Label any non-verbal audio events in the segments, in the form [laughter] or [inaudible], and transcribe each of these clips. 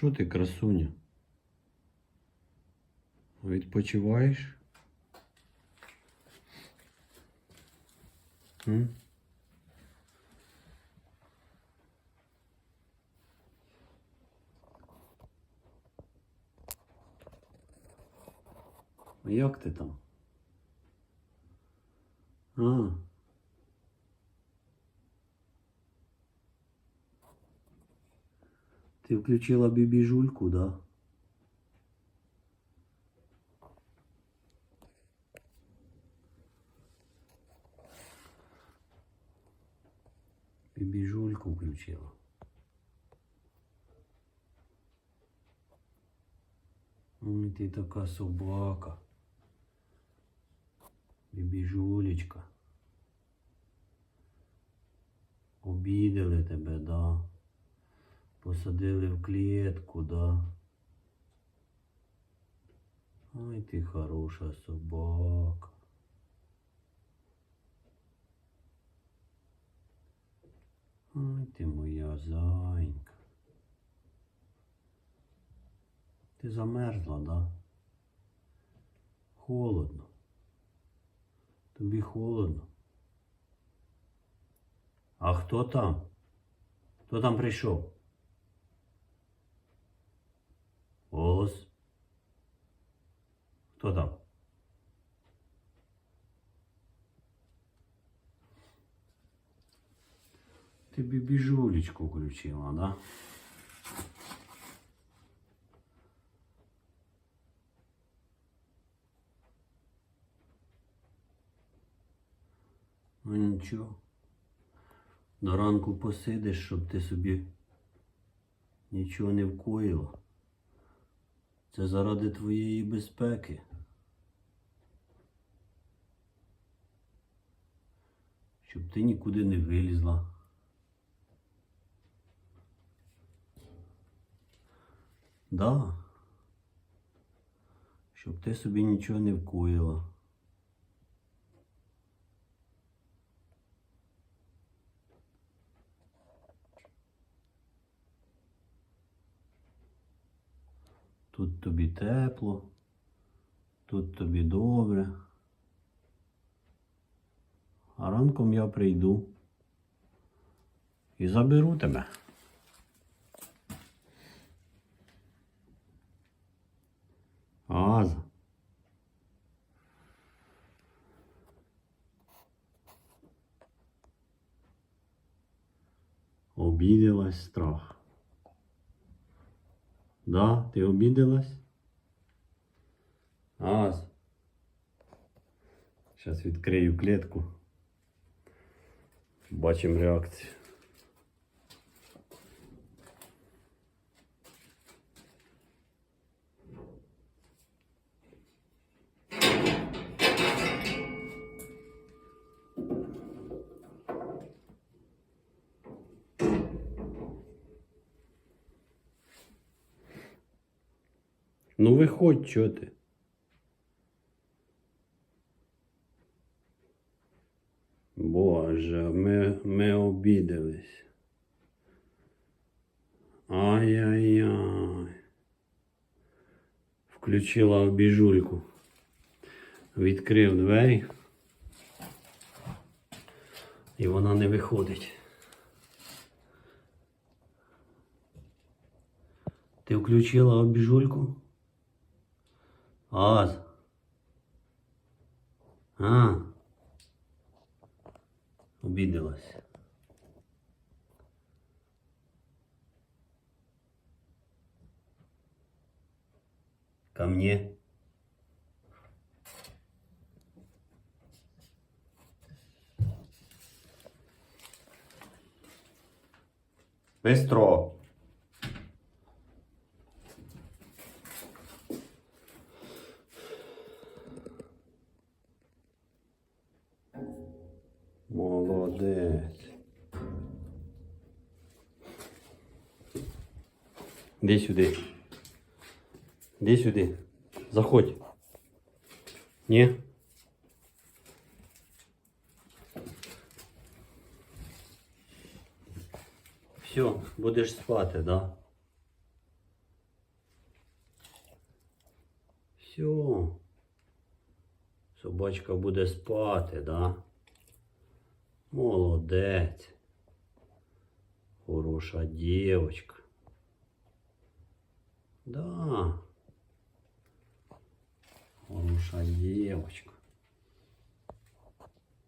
Що ти, красуня? Відпочиваєш? М? Як ти там? А. Ти включила бібіжульку, да? Бібіжульку включила. Ой, ти така собака. Бібіжулечка. Обідали тебе, да. Посадили в клітку, да. Ой, ти хороша собака. Ой, ти моя зайка. Ти замерзла, да? Холодно. Тобі холодно. А хто там? Хто там прийшов? Хто там? Ти бібіжулечку включила, да? Ну нічого. До ранку посидиш, щоб ти собі нічого не вкоїла. Це заради твоєї безпеки. Щоб ти нікуди не вилізла. Да. Щоб ти собі нічого не вкоїла. Тут тобі тепло, тут тобі добре. Ранком я прийду і заберу тебе. Аза. Обиделась страх. Да, ти обиделась? Аз. Зараз відкрию клітку. Бачимо реакцію. Ну виходь, чого ти? Ми, ми обідались. Ай-яй-яй. Включила обіжульку. Відкрив двері. І вона не виходить. Ти включила обіжульку? Аз. А. Обиделась. Ко мне. Быстро. Молодець. Іди сюди. Іди сюди. Заходь. Ні. Все, будеш спати, да? Все. Собачка буде спати, да? Молодець. Хороша дівчинка. Да. Хороша дівчинка.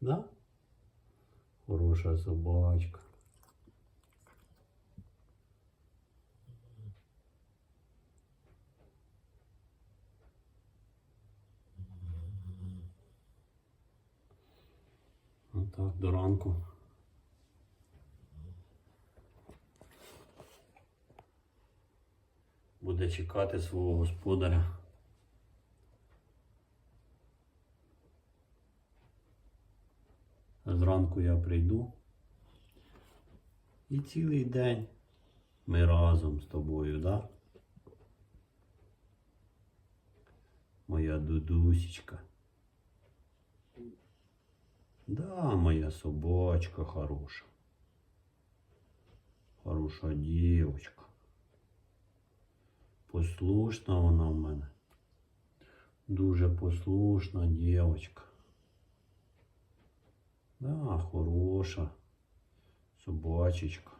Да? Хороша собачка. Отак до ранку. Буде чекати свого господаря. Зранку я прийду. І цілий день ми разом з тобою, да? Моя дудусечка. Да, моя собачка хороша. Хороша дівчинка. Послушна вона в мене. Дуже послушна дівчинка. Да, хороша. Собачечка.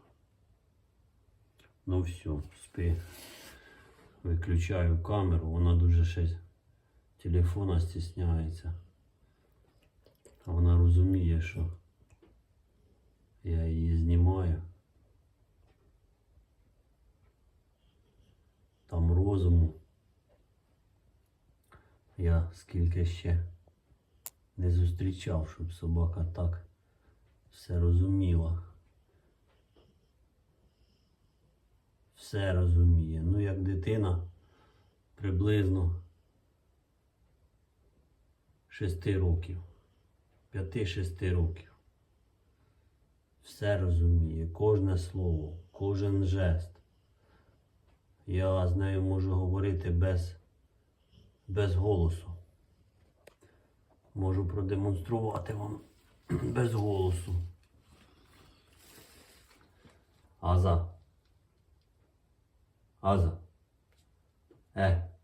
Ну все, спи. Виключаю камеру, вона дуже щось телефона стісняється. Вона розуміє, що я її знімаю. Там розуму. Я скільки ще не зустрічав, щоб собака так все розуміла. Все розуміє. Ну, як дитина приблизно 6 років. 5-6 років. Все розуміє, кожне слово, кожен жест. Я з нею можу говорити без, без голосу. Можу продемонструвати вам [clears throat] без голосу. Аза. Аза. Е.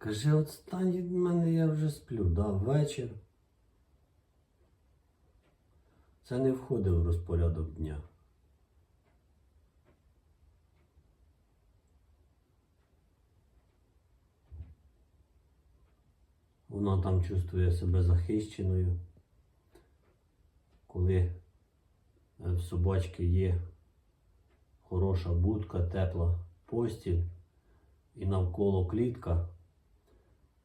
Каже, от стань від мене, я вже сплю, да, вечір. Це не входить в розпорядок дня. Вона там чувствує себе захищеною, коли е, в собачки є хороша будка, тепла постіль і навколо клітка.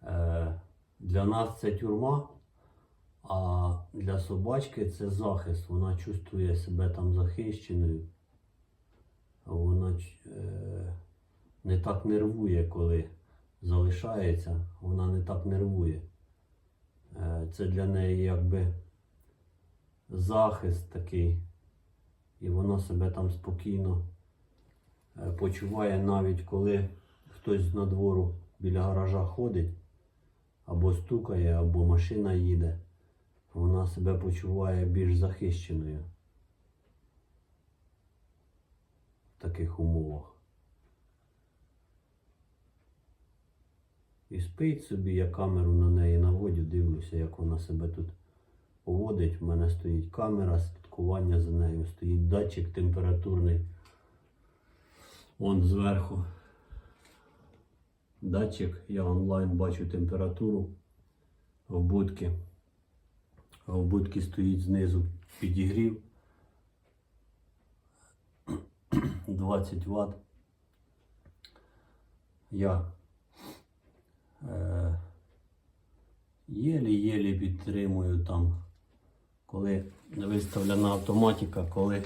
Е, Для нас це тюрма, а для собачки це захист. Вона чувствує себе там захищеною. Вона е, не так нервує, коли залишається, вона не так нервує. Е, Це для неї якби захист такий. І вона себе там спокійно почуває навіть коли хтось з надвору біля гаража ходить, або стукає, або машина їде. Вона себе почуває більш захищеною в таких умовах. І спить собі, я камеру на неї наводю, дивлюся, як вона себе тут поводить. У мене стоїть камера, слідкування за нею, стоїть датчик температурний. Вон зверху. Датчик, я онлайн бачу температуру в будці. В будці стоїть знизу підігрів [clears throat] 20 Вт. Я е, єлі-єлі підтримую там, коли виставлена автоматика, коли е,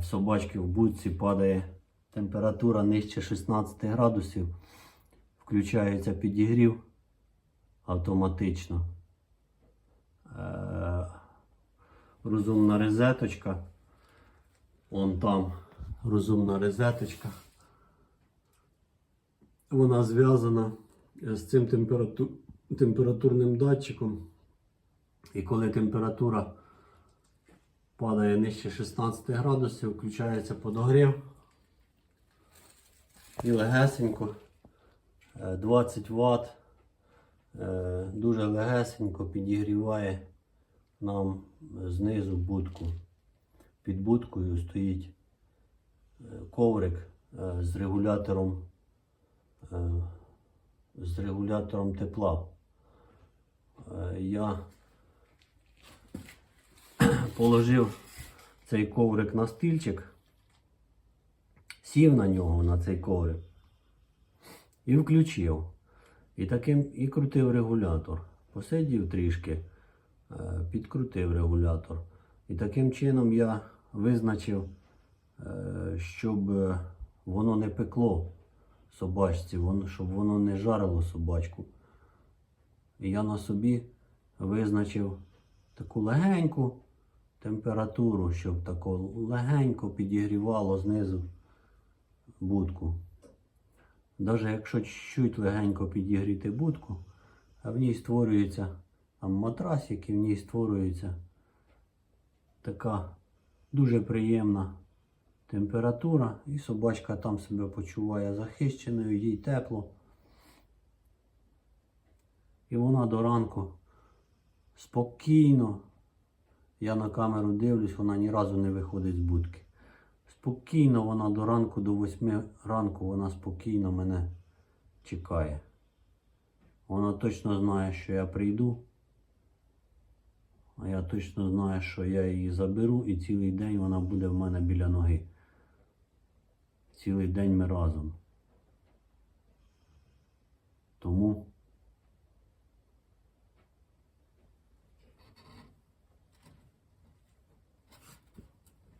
в собачки в будці падає температура нижче 16 градусів, включається підігрів автоматично. Е, розумна розеточка. Вон там розумна розеточка. Вона зв'язана з цим температу... температурним датчиком. І коли температура падає нижче 16 градусів, включається подогрів. І легесенько 20 Вт. Е, Дуже легесенько підігріває нам знизу будку. Під будкою стоїть е, коврик е, з регулятором, е, з регулятором тепла. Е, Я [clears throat] положив цей коврик на стільчик, сів на нього, на цей коврик, і включив. І таким і крутив регулятор. Посидів трішки, е, підкрутив регулятор. І таким чином я визначив, е, щоб е, воно не пекло собачці, щоб воно не жарило собачку. І я на собі визначив таку легеньку температуру, щоб тако легенько підігрівало знизу будку. Навіть якщо чуть легенько підігріти будку, а в ній створюється там матрасик і в ній створюється така дуже приємна температура, і собачка там себе почуває захищеною, їй тепло. І вона до ранку спокійно, я на камеру дивлюсь, вона ні разу не виходить з будки. Спокійно вона до ранку, до 8 ранку, вона спокійно мене чекає. Вона точно знає, що я прийду. А я точно знаю, що я її заберу і цілий день вона буде в мене біля ноги. Цілий день ми разом. Тому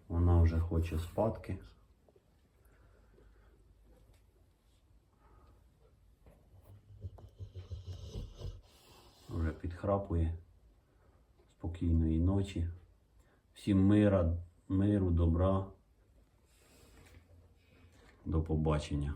вона вже хоче спадки. Вже підхрапує. Спокійної ночі. Всім мира, миру, добра. До побачення.